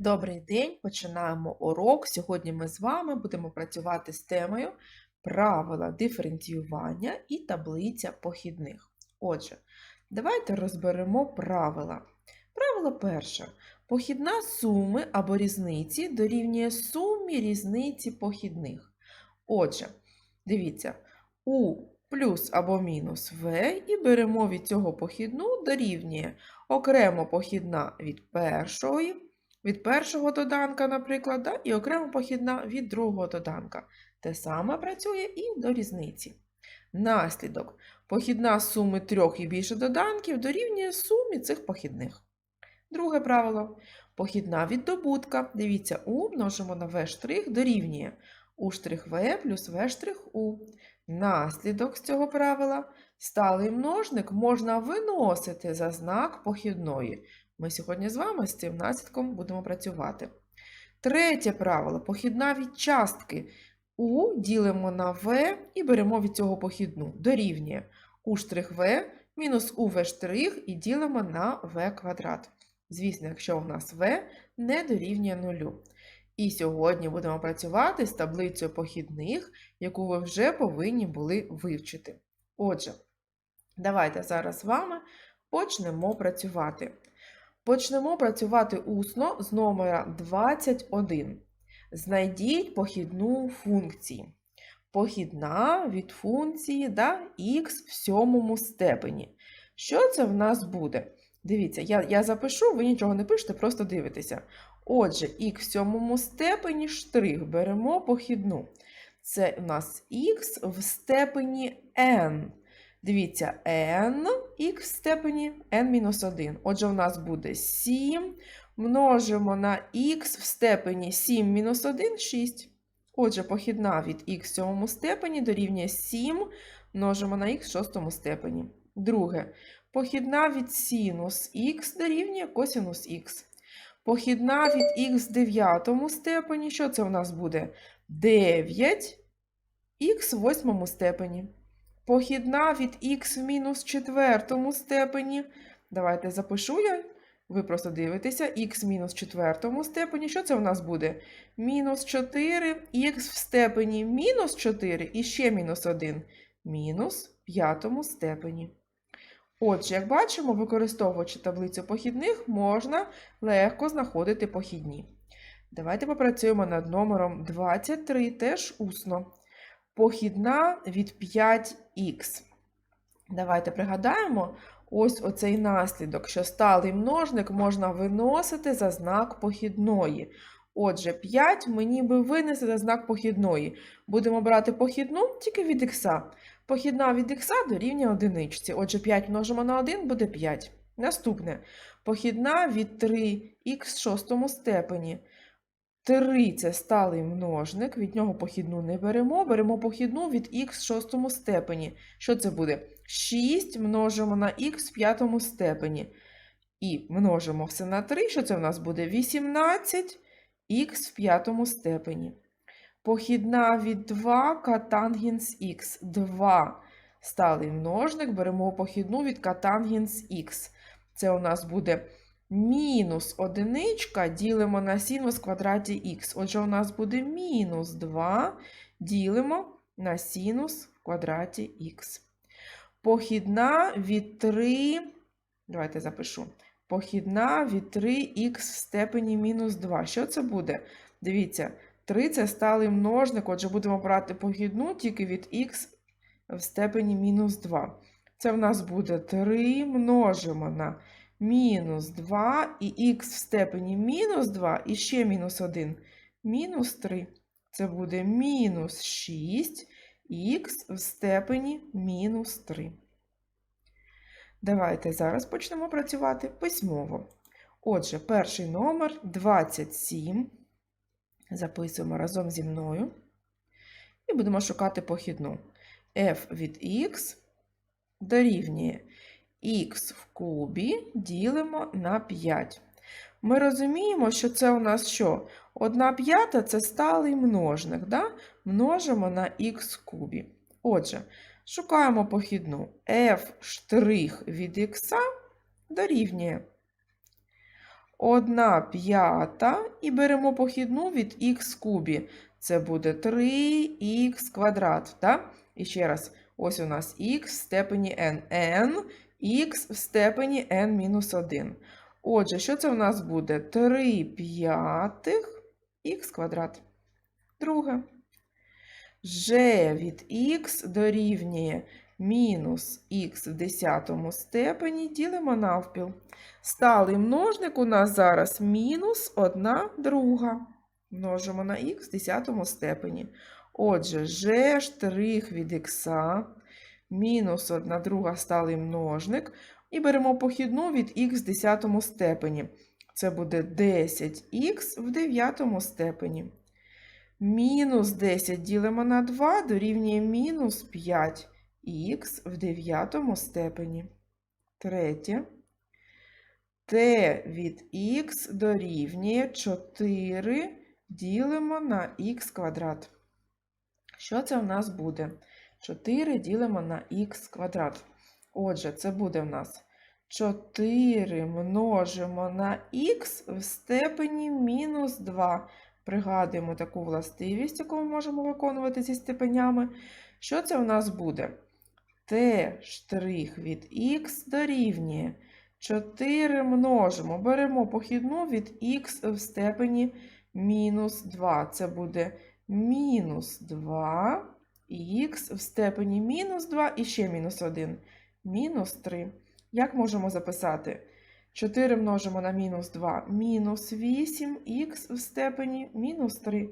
Добрий день, починаємо урок. Сьогодні ми з вами будемо працювати з темою правила диференціювання і таблиця похідних. Отже, давайте розберемо правила. Правило перше. Похідна суми або різниці дорівнює сумі різниці похідних. Отже, дивіться, у плюс або мінус v і беремо від цього похідну дорівнює окремо похідна від першої від першого доданка, наприклад, да, і окремо похідна від другого доданка. Те саме працює і до різниці. Наслідок. Похідна суми трьох і більше доданків дорівнює сумі цих похідних. Друге правило. Похідна від добутка. Дивіться, у множимо на v' штрих дорівнює у v плюс v' штрих у. Наслідок з цього правила. Сталий множник можна виносити за знак похідної. Ми сьогодні з вами з цим наслідком будемо працювати. Третє правило похідна від частки. У ділимо на v і беремо від цього похідну. Дорівнює у v мінус у штрих і ділимо на v квадрат. Звісно, якщо в нас v не дорівнює нулю. І сьогодні будемо працювати з таблицею похідних, яку ви вже повинні були вивчити. Отже, давайте зараз з вами почнемо працювати. Почнемо працювати усно з номера 21. Знайдіть похідну функції. Похідна від функції да, х в сьомому степені. Що це в нас буде? Дивіться, я я запишу, ви нічого не пишете, просто дивитеся. Отже, х в сьомому степені штрих беремо похідну. Це у нас х в степені n. Дивіться, n х в степені n-1. Отже, у нас буде 7 множимо на х в степені 7 мінус 1 6. Отже, похідна від х в сьомому степені дорівнює 7 множимо на х в шостому степені. Друге, похідна від синус х дорівнює косинус х. Похідна від х в дев'ятому степені, що це у нас буде? 9 х в восьмому степені. Похідна від х в мінус четвертому степені. Давайте запишу я. Ви просто дивитеся, х мінус четвертому степені. Що це у нас буде? Мінус 4, х в степені мінус 4 і ще мінус 1. Мінус п'ятому степені. Отже, як бачимо, використовуючи таблицю похідних, можна легко знаходити похідні. Давайте попрацюємо над номером 23, теж усно похідна від 5х. Давайте пригадаємо ось оцей наслідок, що сталий множник можна виносити за знак похідної. Отже, 5 ми ніби винесли за знак похідної. Будемо брати похідну тільки від х. Похідна від х дорівнює одиничці. Отже, 5 множимо на 1 буде 5. Наступне. Похідна від 3х в шостому степені. 3 це сталий множник, від нього похідну не беремо, беремо похідну від х в шостому степені. Що це буде? 6 множимо на х в п'ятому степені. І множимо все на 3, що це в нас буде 18 х в п'ятому степені. Похідна від 2 катангенс х. 2 сталий множник, беремо похідну від катангенс х. Це у нас буде Мінус одиничка ділимо на синус в квадраті х. Отже, у нас буде мінус 2 ділимо на синус в квадраті х. Похідна від 3, давайте запишу. Похідна від 3х в степені мінус 2. Що це буде? Дивіться, 3 це сталий множник, отже, будемо брати похідну тільки від х в степені мінус 2. Це в нас буде 3 множимо на мінус 2 і х в степені мінус 2 і ще мінус 1. Мінус 3. Це буде мінус 6 х в степені мінус 3. Давайте зараз почнемо працювати письмово. Отже, перший номер 27. Записуємо разом зі мною. І будемо шукати похідну. f від x дорівнює х в кубі ділимо на 5. Ми розуміємо, що це у нас що? 1 п'ята це сталий множник. Да? Множимо на х в кубі. Отже, шукаємо похідну f' від х дорівнює 1 п'ята і беремо похідну від х в кубі. Це буде 3х квадрат. Так? І ще раз, ось у нас х в степені n. n х в степені n-1. Отже, що це у нас буде? 3 п'ятих х квадрат. Друге. g від х дорівнює мінус х в десятому степені ділимо навпіл. Сталий множник у нас зараз мінус 1 друга. Множимо на х в десятому степені. Отже, g від х мінус 1 друга сталий множник. І беремо похідну від х в десятому степені. Це буде 10х в дев'ятому степені. Мінус 10 ділимо на 2 дорівнює мінус 5х в дев'ятому степені. Третє. t від х дорівнює 4 ділимо на х квадрат. Що це в нас буде? 4 ділимо на х квадрат. Отже, це буде в нас 4 множимо на х в степені мінус 2. Пригадуємо таку властивість, яку ми можемо виконувати зі степенями. Що це в нас буде? штрих від х дорівнює 4 множимо, беремо похідну від х в степені мінус 2. Це буде мінус 2 х в степені мінус 2 і ще мінус 1. Мінус 3. Як можемо записати? 4 множимо на мінус 2 мінус 8х в степені мінус 3.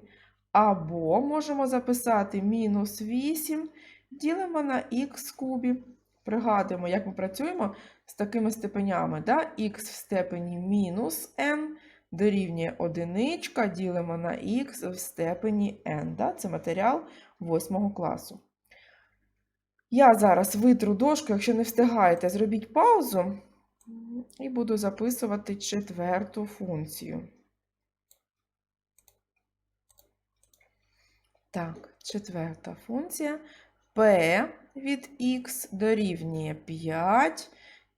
Або можемо записати мінус 8 ділимо на х кубі. Пригадуємо, як ми працюємо з такими степенями. Да? х в степені мінус n дорівнює 1, ділимо на х в степені n. Да? Це матеріал 8 класу. Я зараз витру дошку, якщо не встигаєте, зробіть паузу і буду записувати четверту функцію. Так, четверта функція p від х дорівнює 5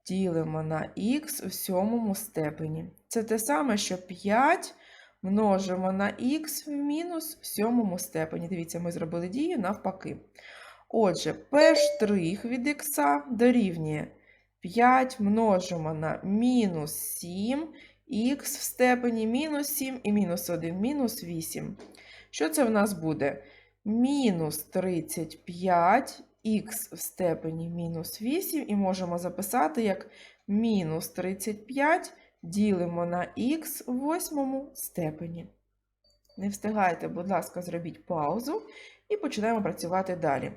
ділимо на х у сьомому степені. Це те саме, що 5 множимо на х в мінус в сьомому степені. Дивіться, ми зробили дію навпаки. Отже, p' від х дорівнює 5 множимо на мінус 7, х в степені мінус 7 і мінус 1, мінус 8. Що це в нас буде? Мінус 35 х в степені мінус 8, і можемо записати як мінус 35 ділимо на х в восьмому степені. Не встигайте, будь ласка, зробіть паузу і починаємо працювати далі.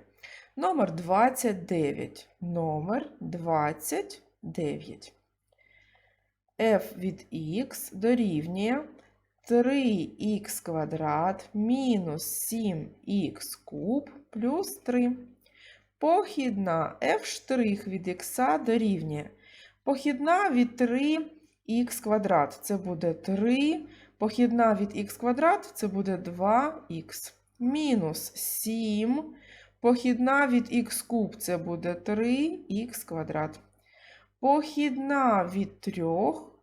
Номер 29. Номер 29. f від х дорівнює 3х квадрат мінус 7х куб плюс 3. Похідна f' від х дорівнює. Похідна від 3х квадрат це буде 3. Похідна від х квадрат це буде 2х. Мінус 7. Похідна від х куб це буде 3х квадрат. Похідна від 3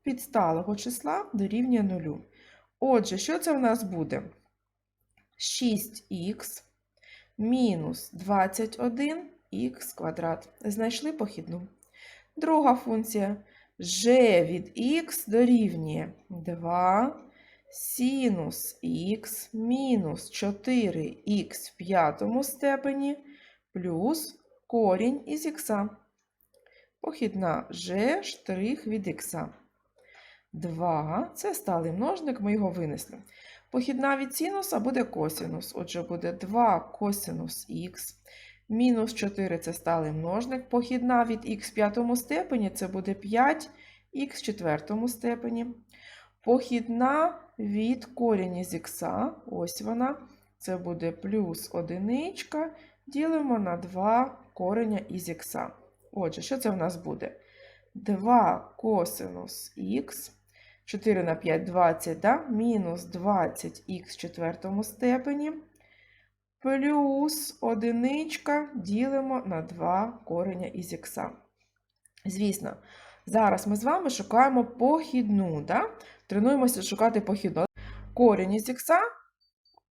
від сталого числа дорівнює 0. Отже, що це в нас буде? 6х мінус 21х квадрат. Знайшли похідну. Друга функція g від х дорівнює 2 синус х мінус 4х в п'ятому степені плюс корінь із х. Похідна g штрих від х. 2 це сталий множник, ми його винесли. Похідна від синуса буде косинус. Отже, буде 2 косинус х. Мінус 4 це сталий множник. Похідна від х в п'ятому степені це буде 5х в четвертому степені. Похідна від корінь із х, ось вона, це буде плюс одиничка, ділимо на 2 кореня із х. Отже, що це в нас буде? 2 косинус х, 4 на 5 20, да? мінус 20х в четвертому степені, плюс одиничка ділимо на 2 кореня із х. Звісно, Зараз ми з вами шукаємо похідну. Да? Тренуємося шукати похідну. Корінь із ікса,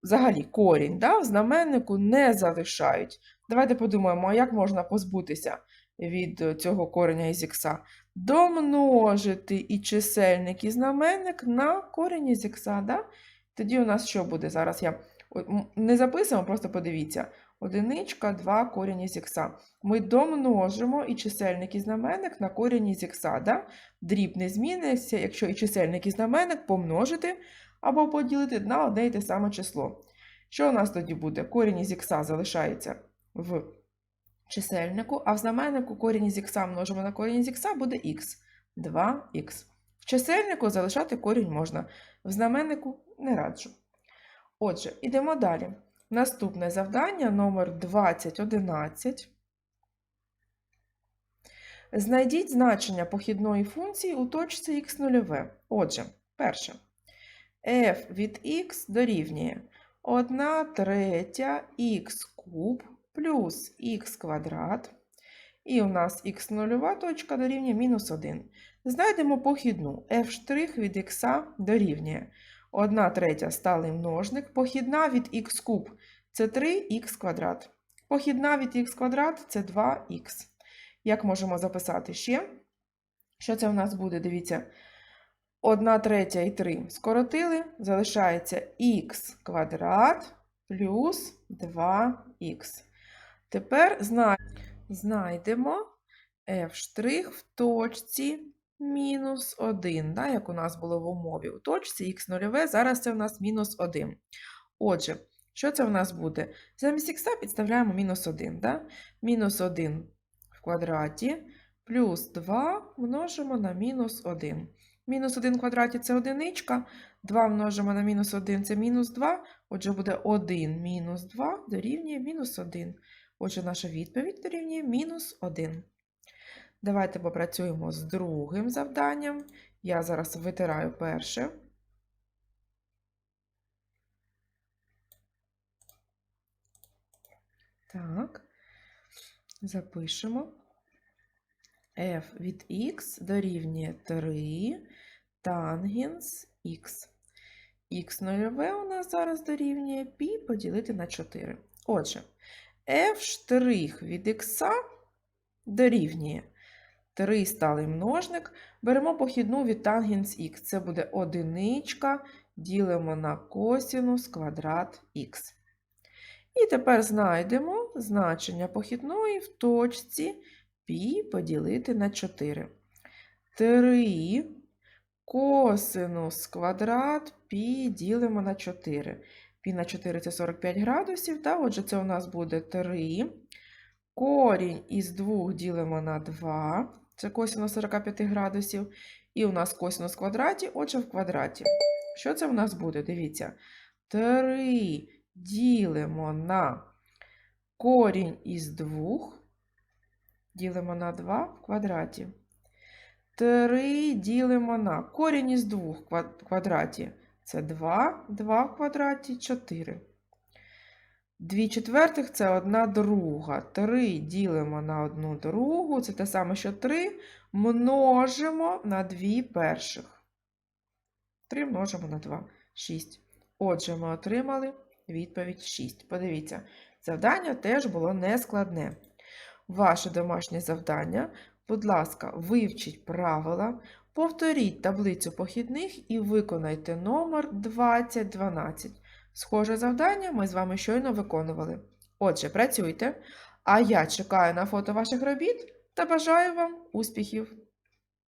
взагалі корінь, да? в знаменнику не залишають. Давайте подумаємо, як можна позбутися від цього кореня із ікса? Домножити і чисельник, і знаменник на корінь із ікса. Да? Тоді у нас що буде? Зараз я не записуємо, просто подивіться. Одиничка, 2 корінь із ікса. Ми домножимо і чисельник і знаменник на корінь із ікса. Да? Дріб не зміниться, якщо і чисельник і знаменник помножити або поділити на одне й те саме число. Що у нас тоді буде? Корінь із ікса залишається в чисельнику, а в знаменнику корінь із ікса множимо на корінь із ікса буде х. 2х. В чисельнику залишати корінь можна, в знаменнику не раджу. Отже, йдемо далі. Наступне завдання номер 2011. Знайдіть значення похідної функції у точці х0. Отже, перше. f від x дорівнює 1 третя х куб плюс х квадрат. І у нас х0 точка дорівнює мінус 1. Знайдемо похідну f' від х дорівнює 1 третя сталий множник, похідна від х куб це 3х квадрат. Похідна від х квадрат це 2х. Як можемо записати ще? Що це в нас буде? Дивіться. 1 третя і 3 скоротили, залишається х квадрат плюс 2х. Тепер знайдемо f' в точці мінус 1, да, як у нас було в умові. У точці х0, зараз це у нас мінус 1. Отже, що це в нас буде? Замість х підставляємо мінус 1. Да? Мінус 1 в квадраті плюс 2 множимо на мінус 1. Мінус 1 в квадраті це одиничка, 2 множимо на мінус 1 це мінус 2, отже буде 1 мінус 2 дорівнює мінус 1. Отже, наша відповідь дорівнює мінус 1. Давайте попрацюємо з другим завданням. Я зараз витираю перше. Так, запишемо. f від x дорівнює 3 тангенс х. х0 у нас зараз дорівнює π поділити на 4. Отже, f' від х дорівнює 3 сталий множник. Беремо похідну від тангенс х. Це буде одиничка, ділимо на косінус квадрат х. І тепер знайдемо значення похідної в точці π поділити на 4. 3 косинус квадрат π ділимо на 4. Пі на 4 це 45 градусів, та, отже, це у нас буде 3. Корінь із 2 ділимо на 2, це косинус 45 градусів. І у нас косинус в квадраті, отже, в квадраті. Що це в нас буде? Дивіться. 3 ділимо на корінь із 2, ділимо на 2 в квадраті. 3 ділимо на корінь із 2 в квадраті. Це 2, 2 в квадраті 4. 2 четвертих це 1 друга. 3 ділимо на 1 другу. Це те саме, що 3 множимо на 2 перших. 3 множимо на 2. 6. Отже, ми отримали відповідь 6. Подивіться, завдання теж було нескладне. Ваше домашнє завдання, будь ласка, вивчіть правила, повторіть таблицю похідних і виконайте номер 2012. Схоже завдання ми з вами щойно виконували. Отже, працюйте, а я чекаю на фото ваших робіт та бажаю вам успіхів!